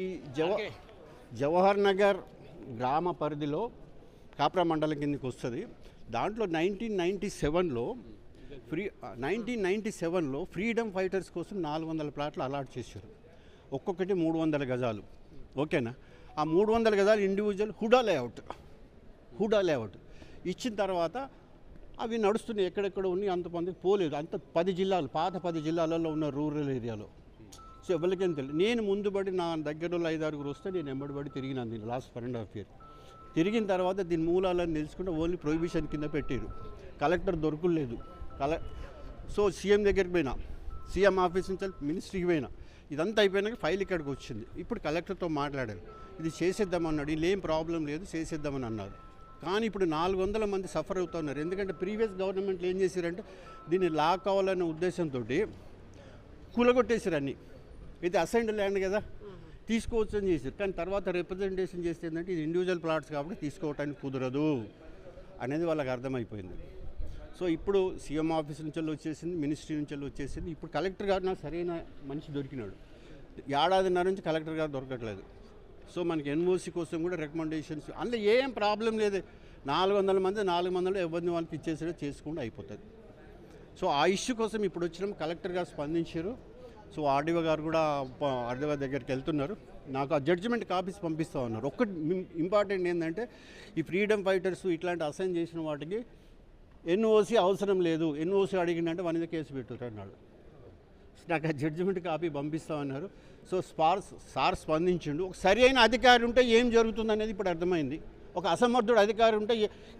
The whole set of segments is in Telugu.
ఈ జవ జవహర్ నగర్ గ్రామ పరిధిలో కాప్రా మండలం కిందకి వస్తుంది. దాంట్లో నైన్టీన్ నైంటీ సెవెన్లో ఫ్రీ నైన్టీన్ నైంటీ సెవెన్లో ఫ్రీడమ్ ఫైటర్స్ కోసం నాలుగు వందల ప్లాట్లు అలాట్ చేశారు. ఒక్కొక్కటి మూడు వందల గజాలు. ఓకేనా? ఆ మూడు వందల గజాలు individual HUDA layout HUDA layout ఇచ్చిన తర్వాత అవి నడుస్తున్నాయి ఎక్కడెక్కడ ఉన్నాయి అంతమందికి పోలేదు. అంత పది జిల్లాలు పాత పది జిల్లాలలో ఉన్న రూరల్ ఏరియాలో సో ఎవరికేం తెలియదు. నేను ముందుబడి నా దగ్గర ఐదు ఆరుగురు వస్తే నేను ఎంబడిబడి తిరిగినాను దీన్ని last one and half year తిరిగిన తర్వాత దీని మూలాలను తెలుసుకుంటే ఓన్లీ ప్రొహిబిషన్ కింద పెట్టారు కలెక్టర్ దొరకలేదు. కల సో సీఎం దగ్గరికి పోయినా సీఎం ఆఫీస్ నుంచి మినిస్ట్రీకి పోయినా ఇదంతా అయిపోయినాక ఫైల్ ఇక్కడికి వచ్చింది. ఇప్పుడు కలెక్టర్తో మాట్లాడారు. ఇది చేసేద్దామన్నాడు వీళ్ళు ఏం ప్రాబ్లం లేదు చేసేద్దామని అన్నారు. కానీ ఇప్పుడు నాలుగు వందల మంది సఫర్ అవుతున్నారు. ఎందుకంటే ప్రీవియస్ గవర్నమెంట్లు ఏం చేశారంటే దీన్ని లాక్ కావాలనే ఉద్దేశంతో కూలగొట్టేశారు అన్నీ. ఇది అసైన్డ్ ల్యాండ్ కదా. తీసుకోవచ్చు అని చేశారు. కానీ తర్వాత రిప్రజెంటేషన్ చేస్తే ఏంటంటే ఇది ఇండివిజువల్ ప్లాట్స్ కాబట్టి తీసుకోవటానికి కుదరదు అనేది వాళ్ళకి అర్థమైపోయింది. సో ఇప్పుడు సీఎం ఆఫీస్ నుంచి వచ్చేసింది మినిస్ట్రీ నుంచి వచ్చేసింది. ఇప్పుడు కలెక్టర్ గారు నాకు సరైన మనిషి దొరికినాడు. ఏడాదిన్నర నుంచి కలెక్టర్ గారు దొరకట్లేదు. సో మనకి ఎన్ఓసి కోసం కూడా రికమెండేషన్స్ అందులో ఏం ప్రాబ్లం లేదు. నాలుగు వందల మంది నాలుగు వందలు ఎవరిని వాళ్ళకి ఇచ్చేసేటో చేసుకుంటూ అయిపోతుంది. సో ఆ ఇష్యూ కోసం ఇప్పుడు వచ్చినాం. కలెక్టర్ గారు స్పందించారు. సో ఆర్డీఓ గారు కూడా ఆర్డీఓ దగ్గరికి వెళ్తున్నారు. నాకు ఆ జడ్జిమెంట్ కాపీస్ పంపిస్తూ ఉన్నారు. ఒక్కటి ఇంపార్టెంట్ ఏంటంటే ఈ ఫ్రీడమ్ ఫైటర్స్ ఇట్లాంటి అసైన్ చేసిన వాటికి ఎన్ఓసి అవసరం లేదు. ఎన్ఓసి అడిగిందంటే వన్ మీద కేసు పెట్టుతారు అన్నాడు. నాకు ఆ జడ్జిమెంట్ కాపీ పంపిస్తామన్నారు సో స్పార్ సార్ స్పందించిండు. ఒక సరి అయిన అధికారి ఉంటే ఏం జరుగుతుంది అనేది ఇప్పుడు అర్థమైంది. ఒక అసమర్థుడు అధికారి ఉంటే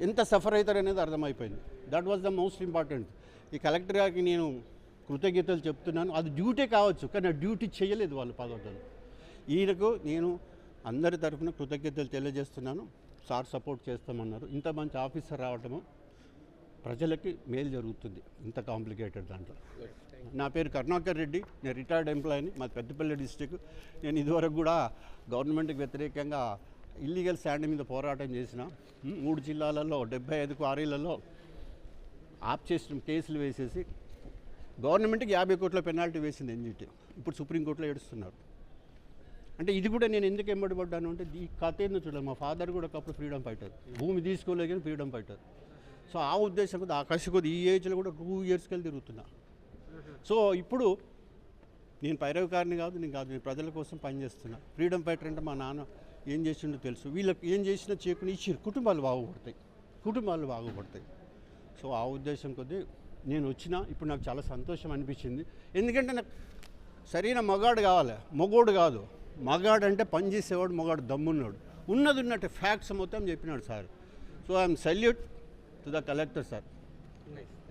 ఎంత సఫర్ అవుతారు అనేది అర్థమైపోయింది. That was the most important ఈ కలెక్టర్ గారికి నేను కృతజ్ఞతలు చెప్తున్నాను. అది డ్యూటీ కావచ్చు కానీ ఆ డ్యూటీ చేయలేదు వాళ్ళు పదవులు ఈయనకు నేను అందరి తరఫున కృతజ్ఞతలు తెలియజేస్తున్నాను. సార్ సపోర్ట్ చేస్తామన్నారు. ఇంత మంచి ఆఫీసర్ రావటము ప్రజలకి మేలు జరుగుతుంది. ఇంత కాంప్లికేటెడ్ దాంట్లో. నా పేరు కరుణాకర్ రెడ్డి. నేను రిటైర్డ్ ఎంప్లాయీని. మా పెద్దపల్లి డిస్టిక్. నేను ఇదివరకు కూడా గవర్నమెంట్కి వ్యతిరేకంగా ఇల్లీగల్ శాండ్ మీద పోరాటం చేసిన మూడు జిల్లాలలో డెబ్బై ఐదు క్వారీలలో ఆప్ చేసిన కేసులు వేసేసి గవర్నమెంట్కి యాభై కోట్ల పెనాల్టీ వేసింది ఎన్జిటి. ఇప్పుడు సుప్రీంకోర్టులో ఏడుస్తున్నారు అంటే ఇది కూడా నేను ఎందుకు ఎంబడిపడ్డాను అంటే ఈ కథ ఏందో చూడాలి మా ఫాదర్ కూడా ఒకప్పుడు ఫ్రీడమ్ ఫైటర్. భూమి తీసుకోలేకని ఫ్రీడమ్ ఫైటర్. సో ఆ ఉద్దేశం కొద్ది ఆకాశ కొద్ది ఈ ఏజ్లో కూడా టూ ఇయర్స్కి వెళ్ళి తిరుగుతున్నా. సో ఇప్పుడు నేను పైరవకారిని కాదు నేను కాదు నేను ప్రజల కోసం పనిచేస్తున్నా ఫ్రీడమ్ ఫైటర్ అంటే మా నాన్న ఏం చేసిండో తెలుసు. వీళ్ళకి ఏం చేసినా చేయకుండా ఇచ్చారు. కుటుంబాలు బాగుపడతాయి. కుటుంబాలు బాగుపడతాయి. సో ఆ ఉద్దేశం కొద్దీ నేను వచ్చిన ఇప్పుడు నాకు చాలా సంతోషం అనిపించింది. ఎందుకంటే నాకు సరైన మగాడు కావాలి. మగోడు కాదు. మగాడు అంటే పని చేసేవాడు మగాడు దమ్మున్నాడు. ఉన్నది ఉన్నట్టు ఫ్యాక్ట్స్ మొత్తం చెప్పినాడు sir. So I'm salute to the collector sir nice